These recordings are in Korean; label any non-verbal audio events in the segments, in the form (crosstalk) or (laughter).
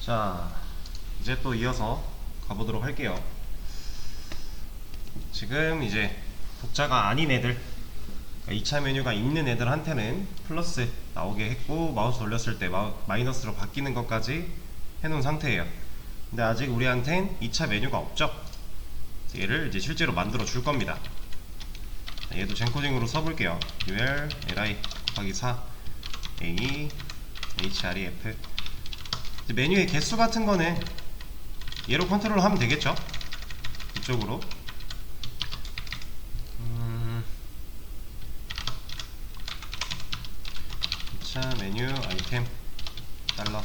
자, 이제 또 이어서 가보도록 할게요. 지금 이제 독자가 아닌 애들, 2차 메뉴가 있는 애들한테는 플러스 나오게 했고, 마우스 돌렸을 때 마, 마이너스로 바뀌는 것까지 해놓은 상태예요. 근데 아직 우리한텐 2차 메뉴가 없죠? 얘를 이제 실제로 만들어 줄 겁니다. 자, 얘도 젠코딩으로 써볼게요. ul li 곱하기 4 a href 메뉴의 개수 같은 거는 얘로 컨트롤 하면 되겠죠? 이쪽으로 음, 자 메뉴 아이템 달러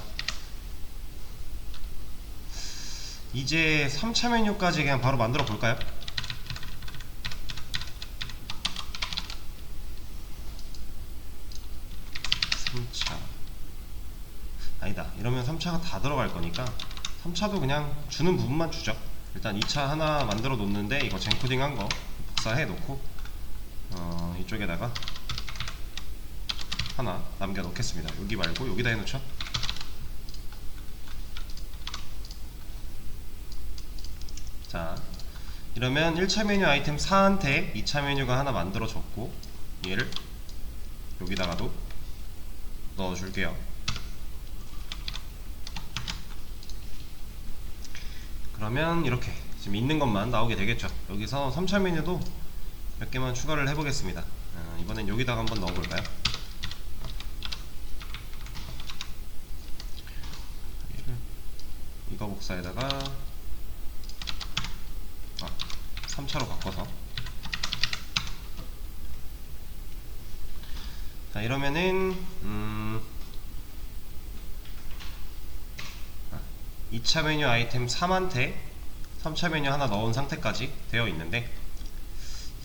이제 3차 메뉴까지 그냥 바로 만들어 볼까요? 삼차 아니다 이러면 3차가 다 들어갈 거니까 3차도 그냥 주는 부분만 주죠. 일단 2차 하나 만들어 놓는데 이거 젠코딩 한 거 복사해 놓고 어, 이쪽에다가 하나 남겨 놓겠습니다. 여기 말고 여기다 해 놓죠? 자 이러면 1차 메뉴 아이템 4한테 2차 메뉴가 하나 만들어 줬고 얘를 여기다가도 넣어 줄게요 그러면 이렇게 지금 있는 것만 나오게 되겠죠. 여기서 3차 메뉴도 몇 개만 추가를 해보겠습니다. 아, 이번엔 여기다가 한번 넣어볼까요? 이거 복사에다가 아, 3차로 바꿔서. 자 이러면은 음 2차 메뉴 아이템 3한테 3차 메뉴 하나 넣은 상태까지 되어 있는데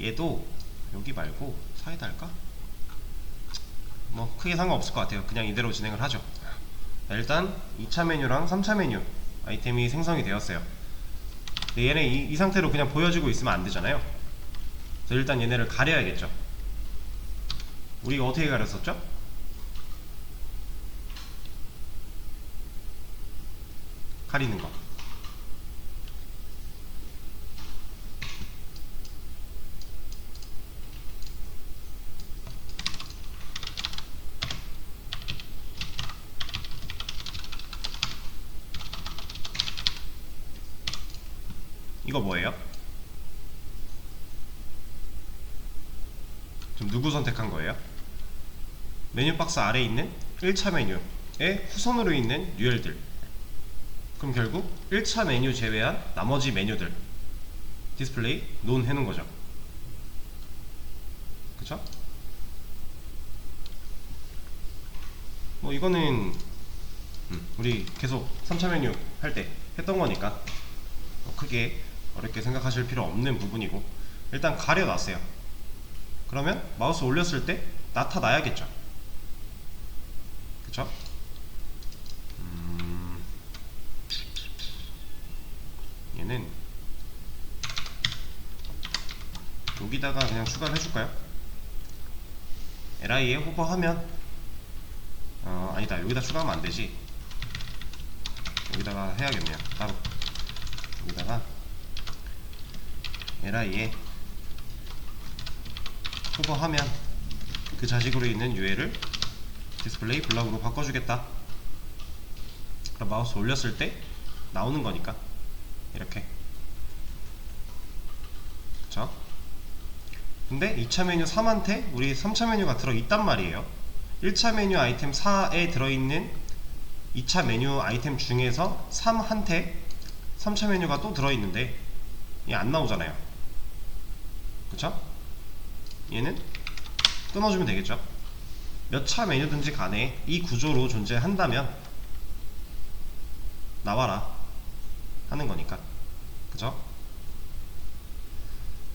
얘도 여기 말고 사이다 할까? 뭐 크게 상관없을 것 같아요. 그냥 이대로 진행을 하죠. 자, 일단 2차 메뉴랑 3차 메뉴 아이템이 생성이 되었어요. 근데 얘네 이, 이 상태로 그냥 보여지고 있으면 안 되잖아요. 일단 얘네를 가려야겠죠. 우리가 어떻게 가렸었죠? 가리는 거. 이거 뭐예요? 지금 누구 선택한 거예요? 메뉴 박스 아래에 있는 1차 메뉴에 후선으로 있는 듀얼들 그럼 결국 1차 메뉴 제외한 나머지 메뉴들 디스플레이 논 해놓은 거죠 그쵸? 뭐 이거는 음, 우리 계속 3차 메뉴 할 때 했던 거니까 뭐 크게 어렵게 생각하실 필요 없는 부분이고 일단 가려놨어요 그러면 마우스 올렸을 때 나타나야겠죠 그쵸? 음, 얘는 여기다가 그냥 추가를 해줄까요? li에 호버하면 어 아니다. 여기다 추가하면 안되지. 여기다가 해야겠네요. 따로. 여기다가 li에 호버하면 그 자식으로 있는 UL을 디스플레이 블럭으로 바꿔주겠다. 마우스 올렸을 때 나오는 거니까. 이렇게 그쵸? 근데 2차 메뉴 3한테 우리 3차 메뉴가 들어있단 말이에요. 1차 메뉴 아이템 4에 들어있는 2차 메뉴 아이템 중에서 3한테 3차 메뉴가 또 들어있는데 얘 안 나오잖아요. 그쵸? 얘는 끊어주면 되겠죠? 몇 차 메뉴든지 간에 이 구조로 존재한다면 나와라 하는 거니까. 그죠?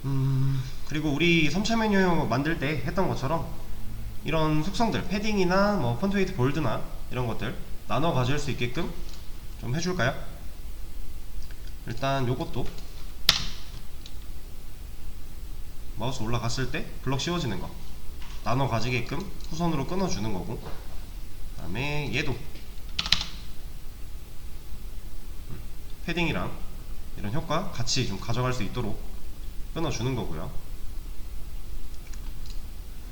음 그리고 우리 3차 메뉴 만들 때 했던 것처럼 이런 속성들 패딩이나 뭐 펀트 웨이트 볼드나 이런 것들 나눠 가질 수 있게끔 좀 해줄까요? 일단 요것도 마우스 올라갔을 때 블럭 씌워지는 거 나눠 가지게끔 후선으로 끊어주는 거고 그 다음에 얘도 패딩이랑 이런 효과 같이 좀 가져갈 수 있도록 끊어주는 거고요.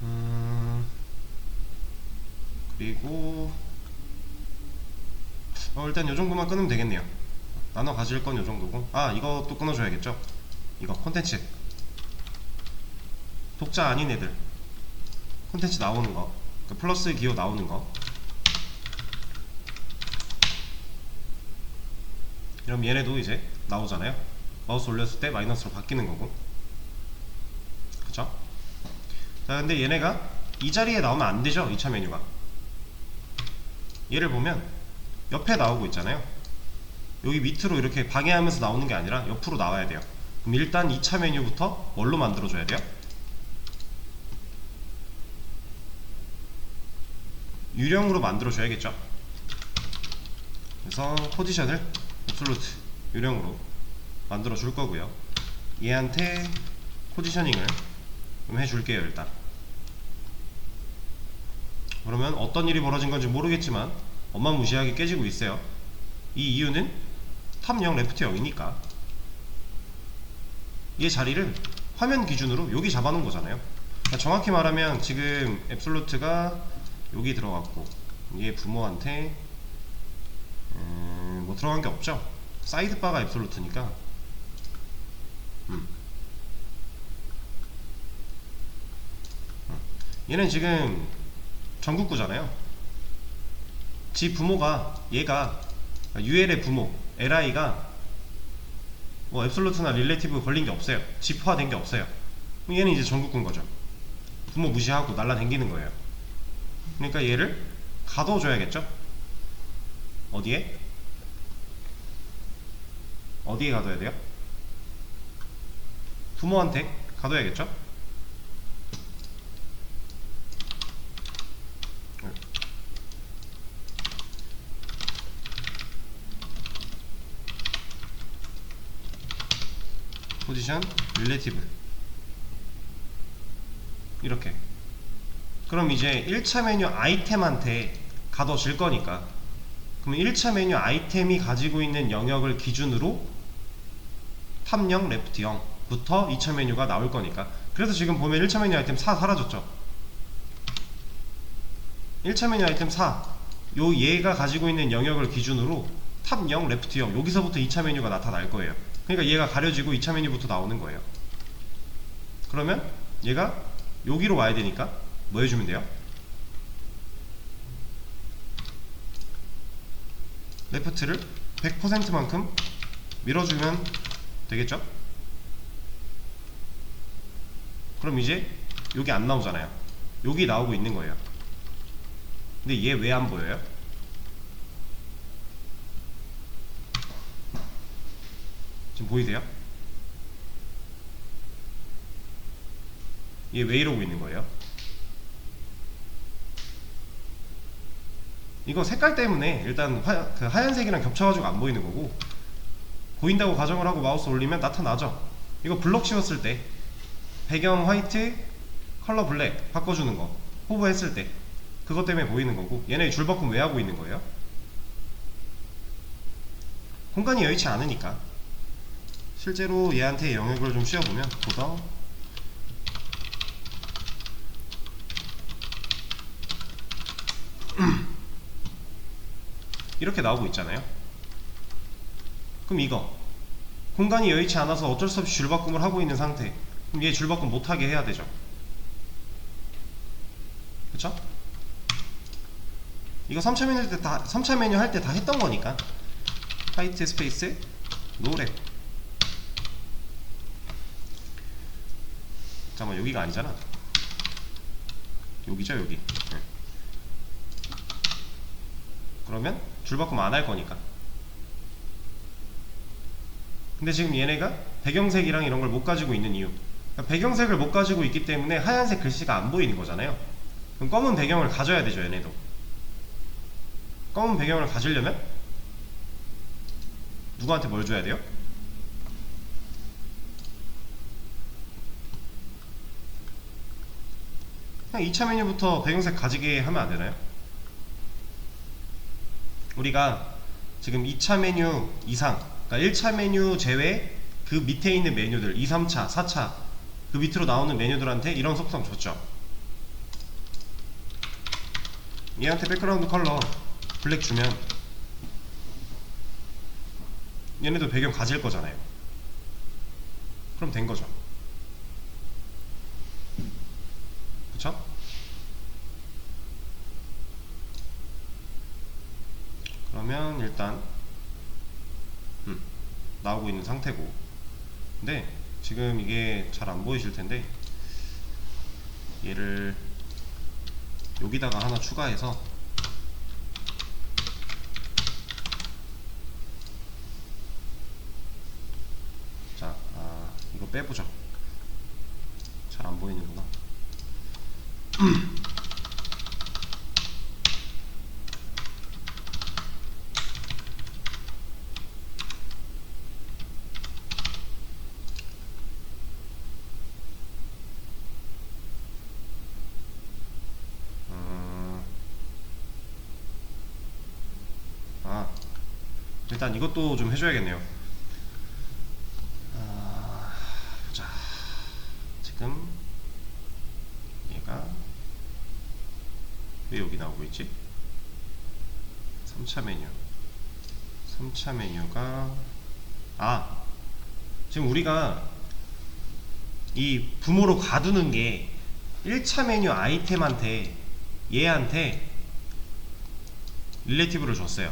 음, 그리고 어, 일단 이 정도만 끊으면 되겠네요. 나눠 가질 건이 정도고 아 이것도 끊어줘야겠죠. 이거 콘텐츠 독자 아닌 애들 콘텐츠 나오는 거, 그 플러스 기호 나오는 거. 그럼 얘네도 이제 나오잖아요. 마우스 올렸을 때 마이너스로 바뀌는 거고. 그쵸? 자, 근데 얘네가 이 자리에 나오면 안 되죠. 2차 메뉴가. 얘를 보면 옆에 나오고 있잖아요. 여기 밑으로 이렇게 방해하면서 나오는 게 아니라 옆으로 나와야 돼요. 그럼 일단 2차 메뉴부터 뭘로 만들어 줘야 돼요? 유령으로 만들어 줘야겠죠. 그래서 포지션을 앱솔루트 유령으로 만들어 줄 거고요. 얘한테 포지셔닝을 좀 해줄게요 일단. 그러면 어떤 일이 벌어진 건지 모르겠지만 어마무시하게 깨지고 있어요. 이 이유는 탑 0 레프트 0이니까 얘 자리를 화면 기준으로 여기 잡아놓은 거잖아요. 그러니까 정확히 말하면 지금 앱솔루트가 여기 들어갔고 얘 부모한테 음, 뭐 들어간 게 없죠. 사이드 바가 앱솔루트니까. 음. 음. 얘는 지금 전국구잖아요. 지 부모가 얘가 UL의 부모 LI가 뭐 앱솔루트나 릴레이티브 걸린 게 없어요. 집화된 게 없어요. 얘는 이제 전국구인 거죠. 부모 무시하고 날라다니는 거예요. 그러니까 얘를 가둬줘야겠죠? 어디에? 어디에 가둬야 돼요? 부모한테 가둬야겠죠? 포지션 릴레이티브 이렇게. 그럼 이제 1차 메뉴 아이템한테 가둬질 거니까. 그러면 1차 메뉴 아이템이 가지고 있는 영역을 기준으로 탑0 레프트 0부터 2차 메뉴가 나올 거니까. 그래서 지금 보면 1차 메뉴 아이템 4 사라졌죠. 1차 메뉴 아이템 4 요 얘가 가지고 있는 영역을 기준으로 탑0 레프트 0 여기서부터 2차 메뉴가 나타날 거예요 그러니까 얘가 가려지고 2차 메뉴부터 나오는 거예요 그러면 얘가 여기로 와야 되니까 뭐 해주면 돼요? 레프트를 100%만큼 밀어주면 되겠죠? 그럼 이제 여기 안 나오잖아요. 여기 나오고 있는 거예요. 근데 얘 왜 안 보여요? 지금 보이세요? 얘 왜 이러고 있는 거예요? 이거 색깔 때문에 일단 화, 그 하얀색이랑 겹쳐가지고 안 보이는 거고 보인다고 가정을 하고 마우스 올리면 나타나죠 이거 블럭 씌웠을 때 배경 화이트 컬러 블랙 바꿔주는 거 호버 했을 때 그것 때문에 보이는 거고 얘네 줄바꿈 왜 하고 있는 거예요? 공간이 여의치 않으니까 실제로 얘한테 영역을 좀 씌워보면 보더 (clears throat) 이렇게 나오고 있잖아요. 그럼 이거 공간이 여의치 않아서 어쩔 수 없이 줄바꿈을 하고 있는 상태. 그럼 얘 줄바꿈 못하게 해야 되죠. 그쵸? 이거 3차 메뉴 때 다, 3차 메뉴 할 때 다 했던 거니까. 화이트 스페이스, 노랩. 잠깐만, 여기가 아니잖아. 여기죠, 여기. 네. 그러면 줄바꿈 안 할 거니까. 근데 지금 얘네가 배경색이랑 이런 걸 못 가지고 있는 이유. 그러니까 배경색을 못 가지고 있기 때문에 하얀색 글씨가 안 보이는 거잖아요. 그럼 검은 배경을 가져야 되죠, 얘네도. 검은 배경을 가지려면 누구한테 뭘 줘야 돼요? 그냥 2차 메뉴부터 배경색 가지게 하면 안 되나요? 우리가 지금 2차 메뉴 이상, 그러니까 그러니까 1차 메뉴 제외 그 밑에 있는 메뉴들 2, 3차, 4차 그 밑으로 나오는 메뉴들한테 이런 속성 줬죠. 얘한테 백그라운드 컬러 블랙 주면 얘네도 배경 가질 거잖아요. 그럼 된 거죠. 그쵸? 그러면 일단 음, 나오고 있는 상태고 근데 지금 이게 잘 안 보이실 텐데 얘를 여기다가 하나 추가해서 자, 아, 이거 빼보죠. 잘 안 보이는구나. 음, 아, 일단 이것도 좀 해줘야겠네요. 아, 보자. 지금 얘가 왜 여기 나오고 있지? 3차 메뉴. 3차 메뉴가 아 지금 우리가 이 부모로 가두는 게 1차 메뉴 아이템한테 얘한테 릴레이티브를 줬어요.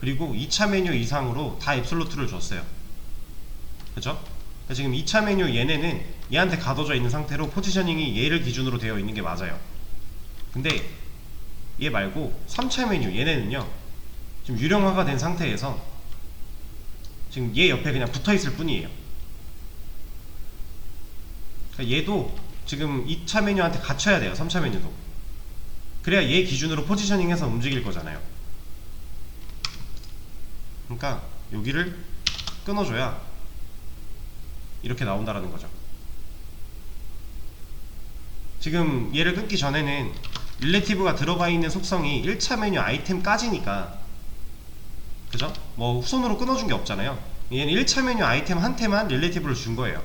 그리고 2차 메뉴 이상으로 다 앱솔루트를 줬어요. 그죠? 그러니까 지금 2차 메뉴 얘네는 얘한테 가둬져 있는 상태로 포지셔닝이 얘를 기준으로 되어 있는 게 맞아요. 근데 얘 말고 3차 메뉴 얘네는요. 지금 유령화가 된 상태에서 지금 얘 옆에 그냥 붙어 있을 뿐이에요. 그러니까 얘도 지금 2차 메뉴한테 갇혀야 돼요. 3차 메뉴도. 그래야 얘 기준으로 포지셔닝해서 움직일 거잖아요. 그러니까 여기를 끊어줘야 이렇게 나온다라는 거죠. 지금 얘를 끊기 전에는 릴레티브가 들어가 있는 속성이 1차 메뉴 아이템까지니까 그죠? 뭐 후손으로 끊어준 게 없잖아요. 얘는 1차 메뉴 아이템 한테만 릴레티브를 준 거예요.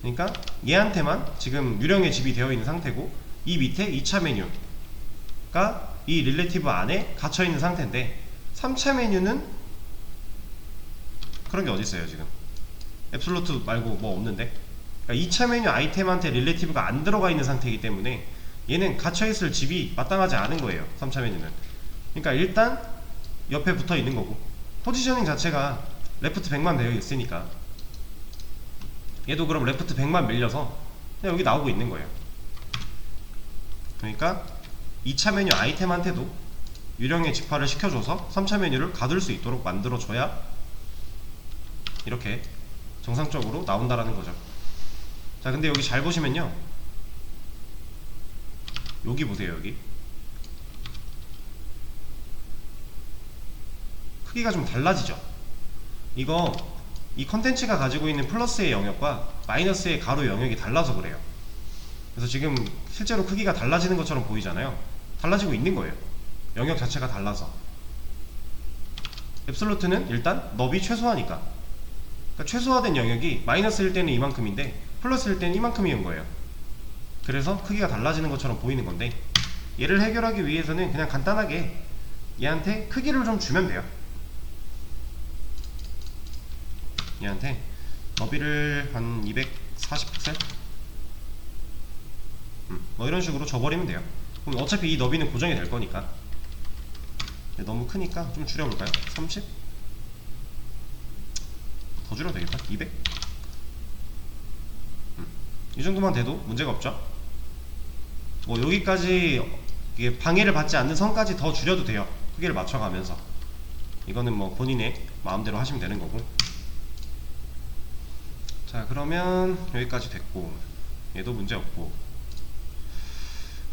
그러니까 얘한테만 지금 유령의 집이 되어 있는 상태고 이 밑에 2차 메뉴가 이 릴레티브 안에 갇혀 있는 상태인데 3차 메뉴는 그런 게 어디 있어요 지금? 앱솔루트 말고 뭐 없는데? 그러니까 2차 메뉴 아이템한테 릴레티브가 안 들어가 있는 상태이기 때문에 얘는 갇혀 있을 집이 마땅하지 않은 거예요. 3차 메뉴는. 그러니까 일단 옆에 붙어 있는 거고 포지셔닝 자체가 레프트 100만 되어 있으니까 얘도 그럼 레프트 100만 밀려서 그냥 여기 나오고 있는 거예요. 그러니까 2차 메뉴 아이템한테도 유령의 집화를 시켜줘서 3차 메뉴를 가둘 수 있도록 만들어줘야 이렇게 정상적으로 나온다라는 거죠. 자, 근데 여기 잘 보시면요. 여기 보세요, 여기. 크기가 좀 달라지죠. 이거 이 컨텐츠가 가지고 있는 플러스의 영역과 마이너스의 가로 영역이 달라서 그래요. 그래서 지금 실제로 크기가 달라지는 것처럼 보이잖아요. 달라지고 있는 거예요. 영역 자체가 달라서. 앱솔루트는 일단 너비 최소화니까. 그러니까 최소화된 영역이 마이너스일 때는 이만큼인데 플러스일 때는 이만큼이온 거예요. 그래서 크기가 달라지는 것처럼 보이는 건데 얘를 해결하기 위해서는 그냥 간단하게 얘한테 크기를 좀 주면 돼요. 얘한테 너비를 한 240픽셀? 음, 뭐 이런 식으로 줘버리면 돼요. 그럼 어차피 이 너비는 고정이 될 거니까. 너무 크니까 좀 줄여볼까요? 30? 더 줄여도 되겠다. 200? 음, 이 정도만 돼도 문제가 없죠. 뭐 여기까지 방해를 받지 않는 선까지 더 줄여도 돼요. 크기를 맞춰가면서. 이거는 뭐 본인의 마음대로 하시면 되는 거고. 자 그러면 여기까지 됐고 얘도 문제 없고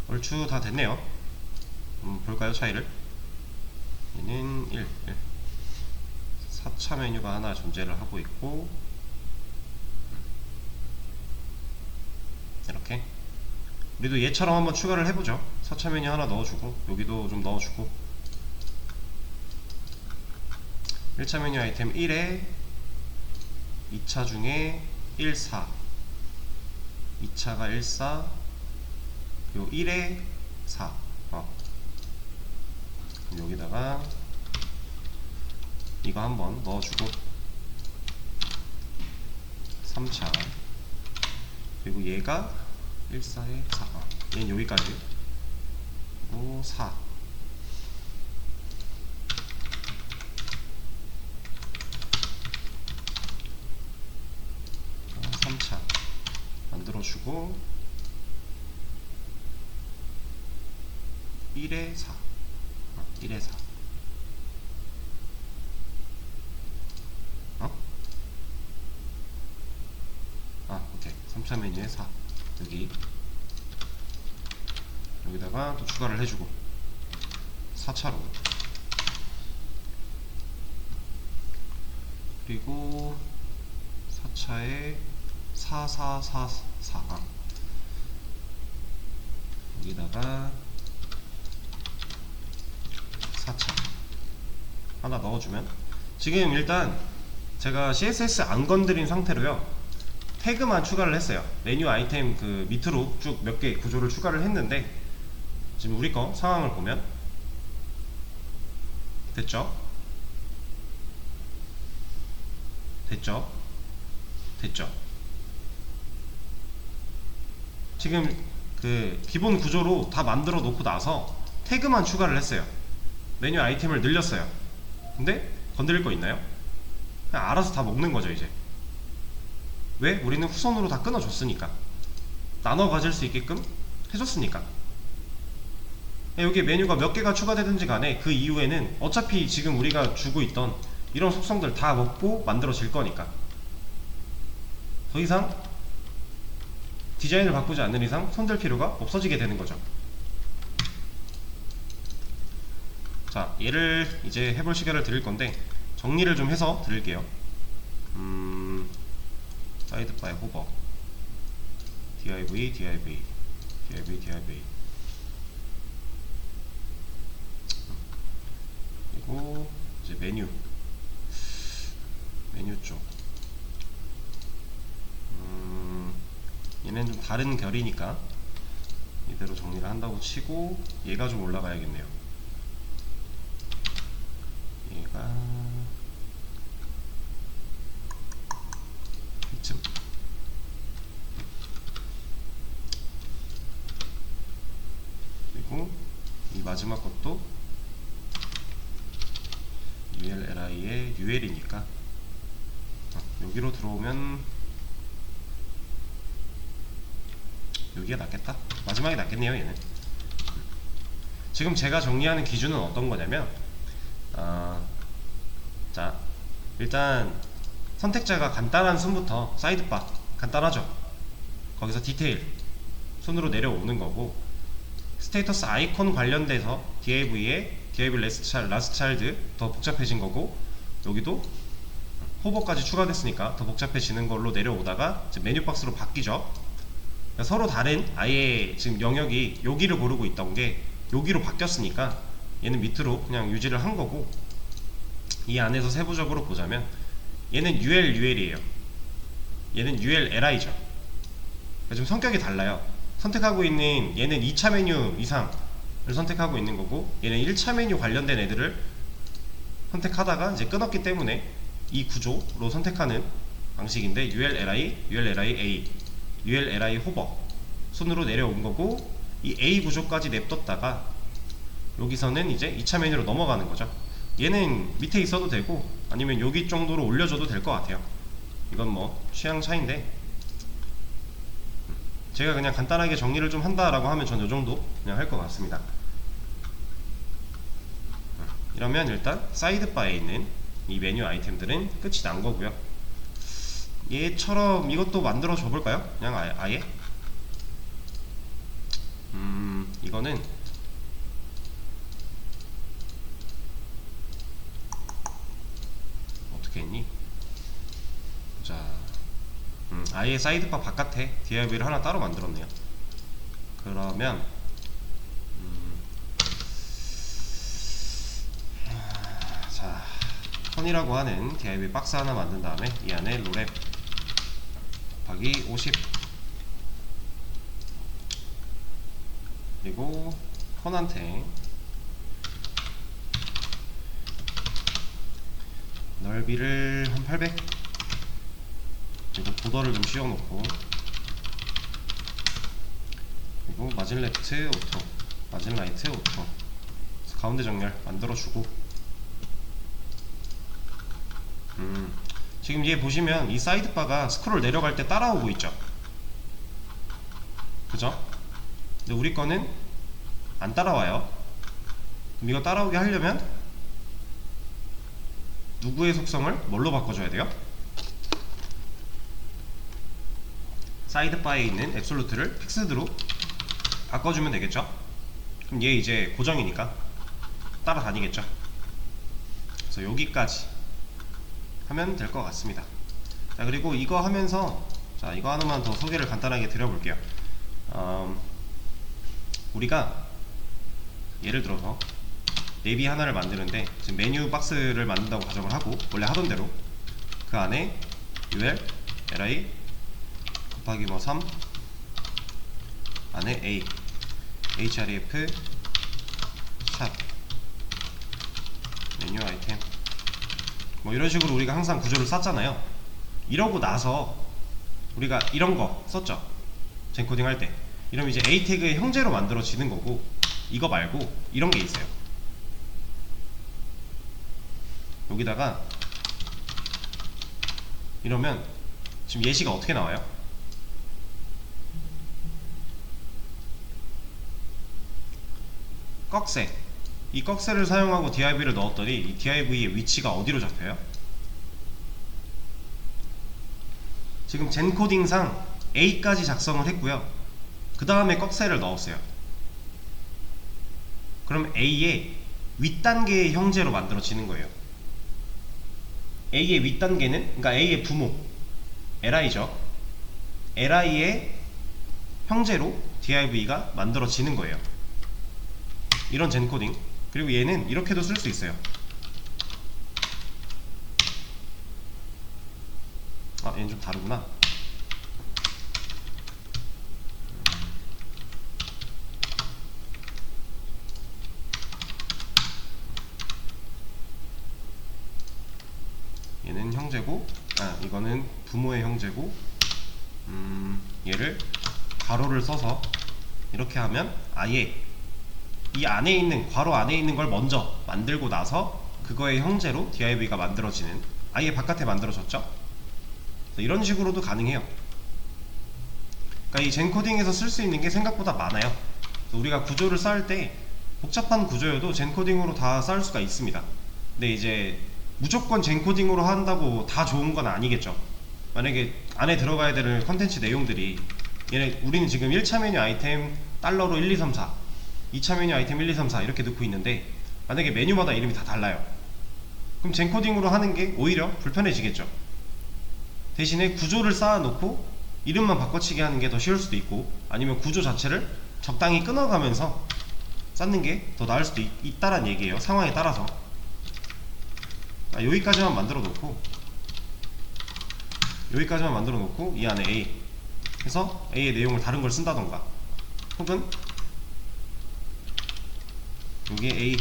얼추 다 됐네요 음, 볼까요 차이를 얘는 1, 1 4차 메뉴가 하나 존재를 하고 있고 이렇게 우리도 얘처럼 한번 추가를 해보죠. 4차 메뉴 하나 넣어주고 여기도 좀 넣어주고. 1차 메뉴 아이템 1에 2차 중에 1, 4 2차가 1, 4 그리고 1에 4 어. 여기다가 이거 한번 넣어주고. 3차. 그리고 얘가 1, 4에 4 어. 얘는 여기까지. 그리고 4 3차 만들어주고 1에 4 어, 1에 4 어? 아 오케이. 3차 메뉴에 4 여기. 여기다가 또 추가를 해주고. 4차로. 그리고 4차에 4444 여기다가 4차. 하나 넣어주면. 지금 일단 제가 CSS 안 건드린 상태로요 태그만 추가를 했어요 메뉴 아이템 그 밑으로 쭉 몇 개 구조를 추가를 했는데 지금 우리 거 상황을 보면 됐죠? 됐죠? 됐죠? 지금 그 기본 구조로 다 만들어 놓고 나서 태그만 추가를 했어요 메뉴 아이템을 늘렸어요 근데 건드릴 거 있나요? 그냥 알아서 다 먹는 거죠 이제 왜? 우리는 후손으로 다 끊어줬으니까. 나눠 가질 수 있게끔 해줬으니까. 여기 메뉴가 몇 개가 추가되든지 간에 그 이후에는 어차피 지금 우리가 주고 있던 이런 속성들 다 먹고 만들어질 거니까. 더 이상 디자인을 바꾸지 않는 이상 손댈 필요가 없어지게 되는 거죠. 자 얘를 이제 해볼 시간을 드릴 건데 정리를 좀 해서 드릴게요. 음, 사이드바에 호버. Div div div div 그리고 이제 메뉴. 메뉴 쪽. 음, 얘는 좀 다른 결이니까 이대로 정리를 한다고 치고 얘가 좀 올라가야겠네요. 얘가 이쯤 그리고 이 마지막 것도 ULLI의 UL이니까 여기로 들어오면 여기가 낫겠다. 마지막에 낫겠네요 얘는. 지금 제가 정리하는 기준은 어떤 거냐면 아, 자 일단 선택자가 간단한 순부터 사이드바 간단하죠? 거기서 디테일 손으로 내려오는 거고 스테이터스 아이콘 관련돼서 DAV에 DAV 라스트, 차일드 더 복잡해진 거고 여기도 호버까지 추가됐으니까 더 복잡해지는 걸로 내려오다가 메뉴 박스로 바뀌죠? 그러니까 서로 다른 아예 지금 영역이 여기를 고르고 있던 게 여기로 바뀌었으니까 얘는 밑으로 그냥 유지를 한 거고 이 안에서 세부적으로 보자면 얘는 UL, UL이에요. 얘는 ULLI죠. 그러니까 좀 성격이 달라요. 선택하고 있는 얘는 2차 메뉴 이상을 선택하고 있는 거고 얘는 1차 메뉴 관련된 애들을 선택하다가 이제 끊었기 때문에 이 구조로 선택하는 방식인데 ULLI, ULLI-A, ULLI 호버 손으로 내려온 거고 이 A 구조까지 냅뒀다가 여기서는 이제 2차 메뉴로 넘어가는 거죠 얘는 밑에 있어도 되고 아니면 여기 정도로 올려줘도 될 것 같아요 이건 뭐 취향 차인데 제가 그냥 간단하게 정리를 좀 한다라고 하면 전 요정도 그냥 할 것 같습니다 이러면 일단 사이드바에 있는 이 메뉴 아이템들은 끝이 난 거고요 얘처럼 이것도 만들어 줘 볼까요? 그냥 아예, 아예? 음 이거는 어떻게 했니? 자 음, 아예 사이드바 바깥에 DIV를 하나 따로 만들었네요. 그러면 음, 자 1000이라고 하는 div 박스 하나 만든 다음에 이 안에 로랩 곱하기 50 그리고 폰한테 넓이를 한 800 그리고 보더를 좀 씌워놓고 그리고 마진 레프트 오토 마진 라이트 오토 가운데 정렬 만들어주고 음, 지금 얘 보시면 이 사이드바가 스크롤 내려갈 때 따라오고 있죠 그죠? 근데 우리 거는 안 따라와요 그럼 이거 따라오게 하려면 누구의 속성을 뭘로 바꿔줘야 돼요? 사이드 바에 있는 앱솔루트를 픽스드로 바꿔주면 되겠죠? 그럼 얘 이제 고정이니까 따라다니겠죠? 그래서 여기까지 하면 될 것 같습니다. 자 그리고 이거 하면서 자 이거 하나만 더 소개를 간단하게 드려볼게요. 음, 우리가 예를 들어서 내비 하나를 만드는데 지금 메뉴 박스를 만든다고 가정을 하고 원래 하던 대로 그 안에 ul li 곱하기 뭐 3 안에 a. Href 샵. 메뉴 아이템. 뭐 이런 식으로 우리가 항상 구조를 쌌잖아요. 이러고 나서 우리가 이런 거 썼죠. 젠코딩 할 때. 이러면 이제 a 태그의 형제로 만들어지는 거고 이거 말고 이런 게 있어요. 여기다가 이러면 지금 예시가 어떻게 나와요? 꺽쇠. 이 꺽쇠를 사용하고 div를 넣었더니 이 div의 위치가 어디로 잡혀요? 지금 젠코딩상 A까지 작성을 했고요. 그 다음에 꺽쇠를 넣었어요. 그럼 A의 윗단계의 형제로 만들어지는 거예요. A의 윗단계는 그러니까 A의 부모 li죠. Li의 형제로 div가 만들어지는 거예요 이런 젠코딩. 그리고 얘는 이렇게도 쓸 수 있어요. 아 얘는 좀 다르구나. 얘는 형제고 아 이거는 부모의 형제고 음 얘를 가로를 써서 이렇게 하면 아예 이 안에 있는 괄호 안에 있는 걸 먼저 만들고 나서 그거의 형제로 div가 만들어지는 아예 바깥에 만들어졌죠? 이런 식으로도 가능해요. 그러니까 이 젠코딩에서 쓸 수 있는 게 생각보다 많아요. 우리가 구조를 쌓을 때 복잡한 구조여도 젠코딩으로 다 쌓을 수가 있습니다. 근데 이제 무조건 젠코딩으로 한다고 다 좋은 건 아니겠죠. 만약에 안에 들어가야 되는 컨텐츠 내용들이 얘네 우리는 지금 1차 메뉴 아이템 달러로 1, 2, 3, 4 2차 메뉴 아이템 1, 2, 3, 4 이렇게 넣고 있는데 만약에 메뉴마다 이름이 다 달라요. 그럼 젠코딩으로 하는 게 오히려 불편해지겠죠. 대신에 구조를 쌓아놓고 이름만 바꿔치기 하는 게 더 쉬울 수도 있고 아니면 구조 자체를 적당히 끊어가면서 쌓는 게 더 나을 수도 있, 있다란 얘기예요 상황에 따라서. 아, 여기까지만 만들어 놓고 여기까지만 만들어 놓고 이 안에 A 해서 A의 내용을 다른 걸 쓴다던가 혹은 여기에 A.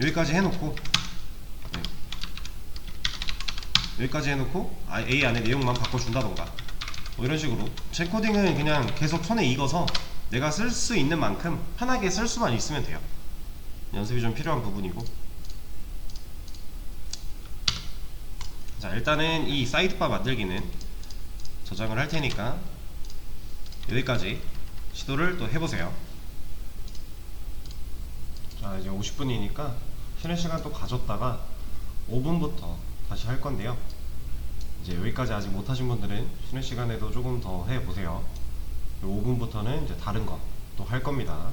여기까지 해놓고. 네. 여기까지 해놓고 아, A 안에 내용만 바꿔준다던가. 뭐 이런 식으로. 제 코딩은 그냥 계속 손에 익어서 내가 쓸 수 있는 만큼 편하게 쓸 수만 있으면 돼요. 연습이 좀 필요한 부분이고. 자 일단은 이 사이드바 만들기는 저장을 할 테니까 여기까지 시도를 또 해보세요. 자 이제 50분이니까 쉬는 시간 또 가졌다가 5분부터 다시 할 건데요. 이제 여기까지 아직 못하신 분들은 쉬는 시간에도 조금 더 해보세요. 5분부터는 이제 다른 거 또 할 겁니다